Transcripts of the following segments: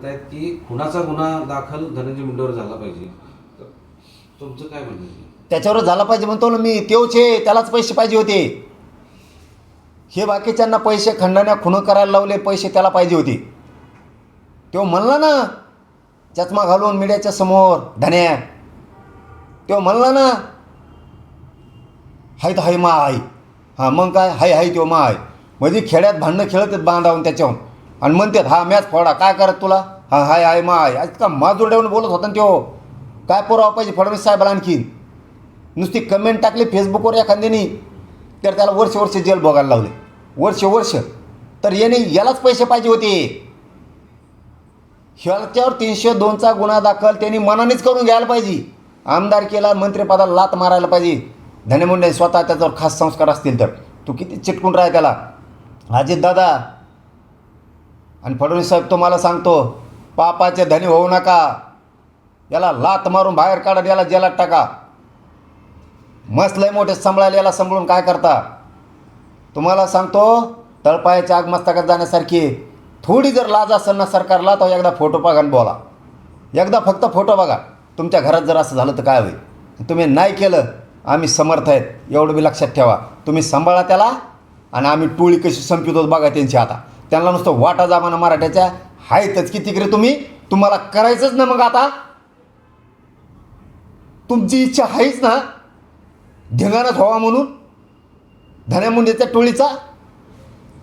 करतायत की खुनाचा गुन्हा दाखल धनंजय मुंडेवर झाला पाहिजे? तर तुमचं काय म्हणणं आहे? त्याच्यावर झाला पाहिजे म्हणतो ना मी. तेवच आहे त्यालाच पैसे पाहिजे होते. हे बाकीच्यांना पैसे खंडण्या खुणं करायला लावले पैसे त्याला पाहिजे होते. तो म्हणला ना चष्मा घालून मीडियाच्या समोर धन्या. तो म्हणला ना हाय तर हाय मा हाय हां मग काय? हाय हाय तो मा हाय म्हणजे खेड्यात भांडणं खेळत आहेत बांधावून त्याच्याहून. आणि म्हणतात हा मॅच फोडा काय करत तुला? हा हाय हाय मा हाय. इतका का बोलत होता ना तो काय पुरावा पाहिजे फडणवीस साहेबाला आणखीन? नुसती कमेंट टाकली फेसबुकवर एखाद्यानी तर त्याला वर्ष वर्ष जेल बघायला लावले. वर्ष वर्ष. तर याने यालाच पैसे पाहिजे होते. ह्याच्यावर तीनशे दोनचा गुन्हा दाखल त्यांनी मनानेच करून घ्यायला पाहिजे. आमदार केला मंत्रिपदाला लात मारायला पाहिजे. धनेमुंडे स्वतः त्याच्यावर खास संस्कार असतील तर. तू किती चिटकून राह त्याला. अजित दादा आणि फडणवीस साहेब तुम्हाला सांगतो पापाचे धनी होऊ नका. याला लात मारून बाहेर काढा याला जेलात टाका. मस्त लय मोठे सांभाळायला याला सांभाळून काय करता? तुम्हाला सांगतो तळपायाच्या आग मस्तकात जाण्यासारखी थोडी जर लाज असेल ना सरकारला तर एकदा फोटो बघा आणि बोला. एकदा फक्त फोटो बघा. तुमच्या घरात जर असं झालं तर काय होईल? तुम्ही नाही केलं आम्ही समर्थ आहेत. एवढं बी लक्षात ठेवा. तुम्ही सांभाळा त्याला आणि आम्ही टोळी कशी संपितो बघा त्यांची आता. त्यांना नुसतं वाटा जामाना मराठ्याच्या. आहेतच किती रे तुम्ही? तुम्हाला करायचंच ना मग आता. तुमची इच्छा आहेच ना. धिंगाणच व्हावा म्हणून. धन्या मुंडेच्या टोळीचा.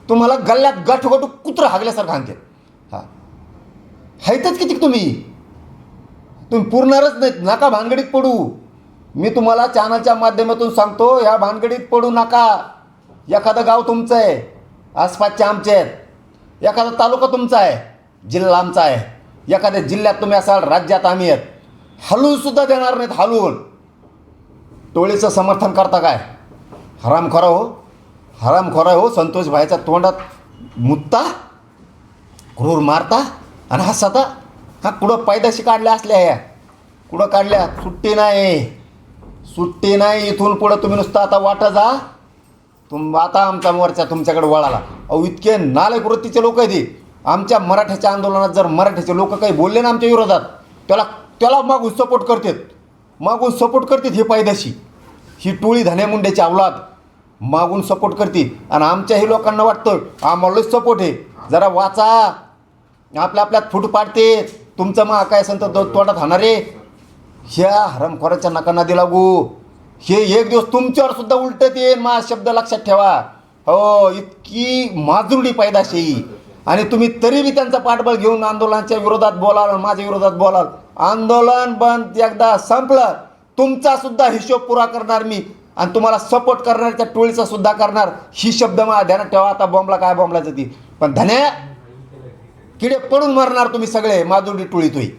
तुम्हाला गल्ल्यात गाठोगाठू कुत्रं हागल्यासारखं आणते हां. हायतच किती तुम्ही? तुम्ही पुरणारच नाहीत. नका भानगडीत पडू. मी तुम्हाला चॅनलच्या माध्यमातून सांगतो ह्या भानगडीत पडू नका. एखादं गाव तुमचं आहे. आसपासचे आमचे आहेत. एखादा तालुका तुमचा आहे जिल्हा आमचा आहे एखाद्या जिल्ह्यात तुम्ही असाल राज्यात आम्ही आहेत हलवूनसुद्धा देणार नाहीत हलवून. टोळीचं समर्थन करता काय? हरामखोरा हो. हरामखोरा हो संतोष भाईच्या तोंडात मुत्ता क्रूर मारता आणि हसता हा कुठं पायदाशी काढल्या असल्या ह्या? कुठं काढल्या? सुट्टी नाही. सुट्टी नाही इथून पुढं तुम्ही नुसतं आता वाटा जा. तुम आता आमचा मोर्चा तुमच्याकडे वळाला. अहो इतके नालायक वृत्तीचे लोक आहेत हे. आमच्या मराठ्याच्या आंदोलनात जर मराठ्याचे लोक काही बोलले ना आमच्या विरोधात त्याला त्याला मागून सपोर्ट करतात. मागून सपोर्ट करतात हे पायदाशी. ही टोळी धन्यामुंड्याची अवलाद. मागून सपोर्ट करते आणि आमच्याही लोकांना वाटतं आम्हालाच सपोर्ट आहे. जरा वाचा. आपल्या आपल्यात फूट पाडते. तुमचं मग काय संत तोंडात हाणारे ह्या हरमखोराच्या नकांना दिला लागू. हे एक दिवस तुमच्यावर सुद्धा उलटत येईल मा शब्द लक्षात ठेवा. हो इतकी माजुरडी पैदाशी. आणि तुम्ही तरी बी त्यांचा पाठबळ घेऊन आंदोलनाच्या विरोधात बोलाल आणि माझ्या विरोधात बोलाल. आंदोलन बंद एकदा संपलं तुमचा सुद्धा हिशोब पुरा करणार मी. आणि तुम्हाला सपोर्ट करणाऱ्या त्या टोळीचा सुद्धा करणार. ही शब्द मला ध्यानात ठेवा आता बॉम्बला काय बॉम्बला जाती पण धन्या किडे पडून मरणार तुम्ही सगळे माजुरडी टोळी तुई